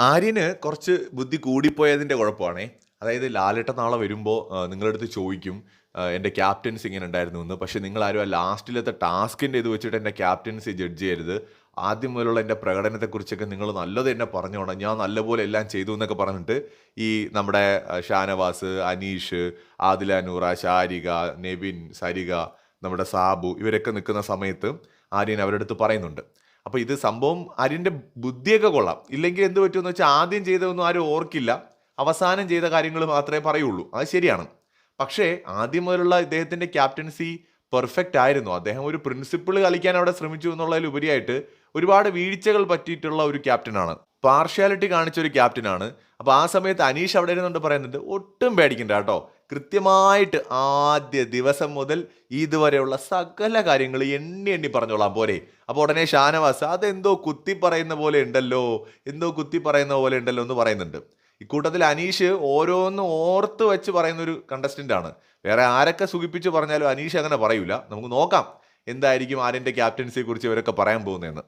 ആര്യന് കുറച്ച് ബുദ്ധി കൂടിപ്പോയതിന്റെ കുഴപ്പമാണേ. അതായത് ലാലേട്ട നാളെ വരുമ്പോൾ നിങ്ങളുടെ അടുത്ത് ചോദിക്കും എന്റെ ക്യാപ്റ്റൻസ് ഇങ്ങനെ ഉണ്ടായിരുന്നു എന്ന്. പക്ഷേ നിങ്ങൾ ആരും ആ ലാസ്റ്റിലത്തെ ടാസ്കിന്റെ ഇത് വെച്ചിട്ട് എന്റെ ക്യാപ്റ്റൻസി ജഡ്ജ് ചെയ്യരുത്. ആദ്യം മുതലുള്ള എന്റെ പ്രകടനത്തെക്കുറിച്ചൊക്കെ നിങ്ങൾ നല്ലത് എന്നെ പറഞ്ഞോണം. ഞാൻ നല്ലപോലെ എല്ലാം ചെയ്തു എന്നൊക്കെ പറഞ്ഞിട്ട് ഈ നമ്മുടെ ഷാനവാസ് അനീഷ് ആദില നൂറ ശാരിക നെവിൻ സരിക നമ്മുടെ സാബു ഇവരൊക്കെ നിൽക്കുന്ന സമയത്ത് ആര്യൻ അവരുടെ അടുത്ത് പറയുന്നുണ്ട്. അപ്പോൾ ഇത് സംഭവം ആര്യന്റെ ബുദ്ധിയൊക്കെ കൊള്ളാം. ഇല്ലെങ്കിൽ എന്ത് പറ്റുമെന്ന് വെച്ചാൽ ആദ്യം ചെയ്തതൊന്നും ആരും ഓർക്കില്ല. അവസാനം ചെയ്ത കാര്യങ്ങൾ മാത്രമേ പറയുള്ളൂ. അത് ശരിയാണ്. പക്ഷേ ആദ്യം മുതലുള്ള ഇദ്ദേഹത്തിന്റെ ക്യാപ്റ്റൻസി പെർഫെക്റ്റ് ആയിരുന്നു. അദ്ദേഹം ഒരു പ്രിൻസിപ്പിൾ കളിക്കാൻ അവിടെ ശ്രമിച്ചു എന്നുള്ളതിൽ ഉപരിയായിട്ട് ഒരുപാട് വീഴ്ചകൾ പറ്റിയിട്ടുള്ള ഒരു ക്യാപ്റ്റനാണ്. പാർഷ്യാലിറ്റി കാണിച്ച ഒരു ക്യാപ്റ്റനാണ്. അപ്പോൾ ആ സമയത്ത് അനീഷ് അവിടെ ഇരുന്നുകൊണ്ട് പറയുന്നുണ്ട് ഒട്ടും പേടിക്കണ്ട കേട്ടോ. കൃത്യമായിട്ട് ആദ്യ ദിവസം മുതൽ ഇതുവരെയുള്ള സകല കാര്യങ്ങൾ എണ്ണി എണ്ണി പറഞ്ഞോളാം പോരെ. അപ്പോൾ ഉടനെ ഷാനവാസ് അതെന്തോ കുത്തി പറയുന്ന പോലെ ഉണ്ടല്ലോ എന്തോ കുത്തി പറയുന്ന പോലെ ഉണ്ടല്ലോ എന്ന് പറയുന്നുണ്ട്. ഇക്കൂട്ടത്തിൽ അനീഷ് ഓരോന്ന് ഓർത്ത് വെച്ച് പറയുന്ന ഒരു കണ്ടസ്റ്റന്റ് ആണ്. വേറെ ആരൊക്കെ സുഖിപ്പിച്ച് പറഞ്ഞാലും അനീഷ് അങ്ങനെ പറയൂല. നമുക്ക് നോക്കാം എന്തായിരിക്കും ആര്യന്റെ ക്യാപ്റ്റൻസിയെ കുറിച്ച് ഇവരൊക്കെ പറയാൻ പോകുന്നതെന്ന്.